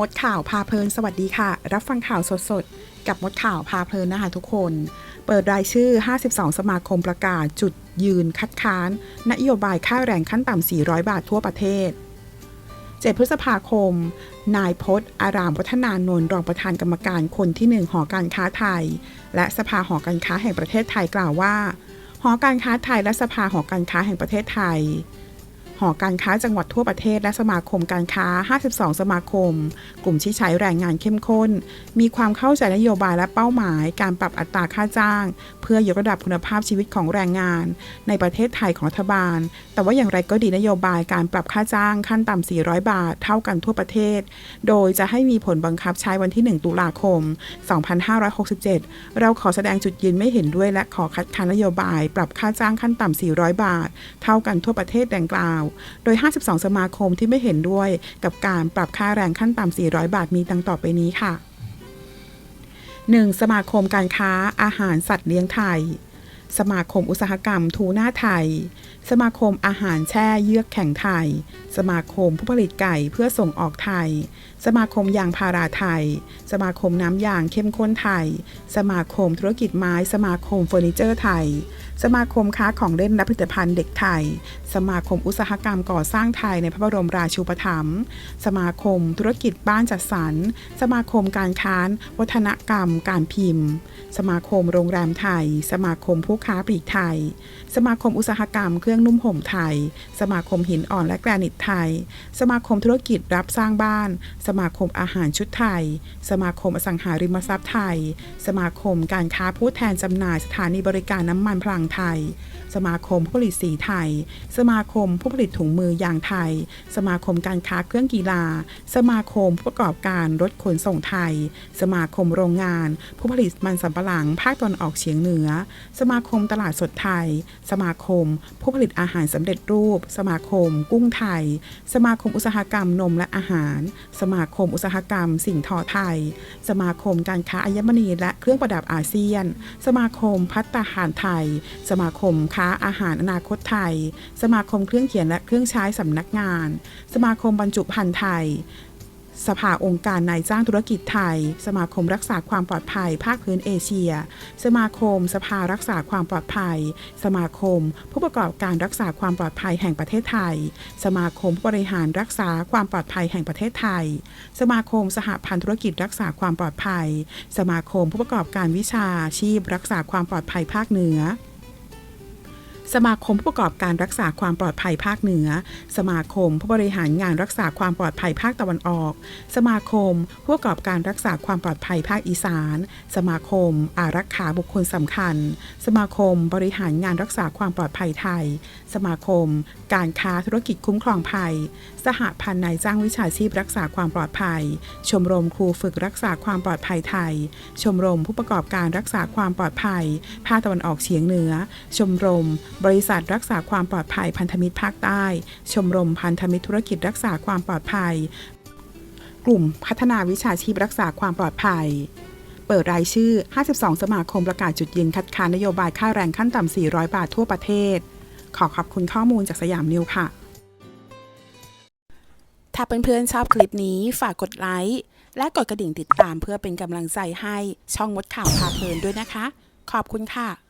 มดข่าวพาเพลินสวัสดีค่ะ รับฟังข่าวสดๆ กับมดข่าวพาเพลินนะคะทุกคน เปิดรายชื่อ 52 สมาคมประกาศจุดยืนคัดค้าน นโยบายค่าแรงขั้นต่ำ 400 บาททั่วประเทศ 7 พฤษภาคม นายพจน์อารามวัฒนานนท์รองประธานกรรมการคนที่หนึ่งหอการค้าไทย และสภาหอการค้าแห่งประเทศไทยกล่าวว่า หอการค้าไทยและสภาหอการค้าแห่งประเทศไทย หอการค้าจังหวัดทั่วประเทศและสมาคมการค้า 52 สมาคม กลุ่มที่ใช้แรงงานเข้มข้น มีความเข้าใจนโยบายและเป้าหมาย การปรับอัตราค่าจ้าง เพื่อยกระดับคุณภาพชีวิตของแรงงาน ในประเทศไทยของรัฐบาล แต่ว่าอย่างไรก็ดีนโยบายการปรับค่าจ้างขั้นต่ำ 400 บาท เท่ากันทั่วประเทศ โดยจะให้มีผลบังคับใช้วันที่ 1 ตุลาคม 2567 เราขอแสดงจุดยืนไม่เห็นด้วยและขอคัดค้านนโยบาย ปรับค่าจ้างขั้นต่ำ 400 บาท เท่ากันทั่วประเทศดังกล่าวโดย 52 สมาคมที่ไม่เห็นด้วยกับการปรับค่าแรงขั้นต่ำ 400 บาทมีดังต่อไปนี้ค่ะ 1. สมาคมการค้าอาหารสัตว์เลี้ยงไทย สมาคมอุตสาหกรรมทูน่าไทย สมาคมอาหารแช่เยือกแข็งไทย สมาคมผู้ผลิตไก่เพื่อส่งออกไทย สมาคมยางพาราไทย สมาคมน้ำยางเข้มข้นไทย สมาคมธุรกิจไม้ สมาคมเฟอร์นิเจอร์ไทย สมาคมค้าของเล่นและผลิตภัณฑ์เด็กไทย สมาคมอุตสาหกรรมก่อสร้างไทยในพระบรมราชูปถัมภ์ สมาคมธุรกิจบ้านจัดสรร สมาคมการค้านวัฒนกรรม การพิมพ์ สมาคมโรงแรมไทย สมาคมผู้ค้าปลีกไทย สมาคมอุตสาหกรรมเครื่องนุ่มห่มไทย สมาคมหินอ่อนและแกรนิตไทย สมาคมธุรกิจรับสร้างบ้าน สมาคมอาหารชุดไทย สมาคมอสังหาริมทรัพย์ไทย สมาคมการค้าผู้แทนจำหน่ายสถานีบริการน้ำมันพลังไทย สมาคมผู้ผลิตสีไทย สมาคมผู้ผลิตถุงมือยางไทย สมาคมการค้าเครื่องกีฬา สมาคมผู้ประกอบการรถขนส่งไทย สมาคมโรงงาน ผู้ผลิตมันสำปะหลังภาคตะวันออกเฉียงเหนือ สมาคมตลาดสดไทย สมาคม ผู้ผลิตอาหารสำเร็จรูป สมาคม กุ้งไทย สมาคมอุตสาหกรรมนมและอาหาร สมาคมอุตสาหกรรม สิ่งทอไทย สมาคมการค้าอัญมณีและเครื่องประดับอาเซียน สมาคมพัตตาหารไทย สมาคมค้าอาหารอนาคตไทย สมาคมเครื่องเขียนและเครื่องใช้สำนักงาน สมาคมบรรจุภัณฑ์ไทย สภาองค์การนายจ้างธุรกิจไทย สมาคมรักษาความปลอดภัย ภาคพื้นเอเชีย สมาคม สภารักษาความปลอดภัย สมาคม ผู้ประกอบการรักษาความปลอดภัยแห่งประเทศไทย สมาคมผู้บริหารรักษาความปลอดภัยแห่งประเทศไทย สมาคมสหพันธ์ธุรกิจรักษาความปลอดภัย สมาคมผู้ประกอบการวิชาชีพ รักษาความปลอดภัยภาคเหนือ สมาคมผู้ประกอบการรักษาความปลอดภัยภาคเหนือ สมาคมผู้บริหารงานรักษาความปลอดภัยภาคตะวันออก สมาคมผู้ประกอบการรักษาความปลอดภัยภาคอีสาน สมาคม อารักขาบุคคลสำคัญ สมาคม บริหารงานรักษาความปลอดภัยไทย สมาคม การค้าธุรกิจคุ้มครองภัย สหพันธ์นายจ้างวิชาชีพรักษาความปลอดภัย ชมรมครูฝึกรักษาความปลอดภัยไทย ชมรมผู้ประกอบการรักษาความปลอดภัย ภาคตะวันออกเฉียงเหนือ ชมรมบริษัทรักษาความปลอดภัยพันธมิตรภาคใต้ ชมรมพันธมิตรธุรกิจรักษาความปลอดภัย กลุ่มพัฒนาวิชาชีพรักษาความปลอดภัย เปิดรายชื่อ 52 สมาคมประกาศจุดยืนคัดค้านนโยบายค่าแรงขั้นต่ำ 400 บาททั่วประเทศ ขอขอบคุณข้อมูลจากสยามนิวค่ะ ถ้าเพื่อนๆชอบคลิปนี้ฝากกดไลค์และกดกระดิ่งติดตามเพื่อเป็นกำลังใจให้ช่องมดข่าวพาเพลินด้วยนะคะ ขอบคุณค่ะ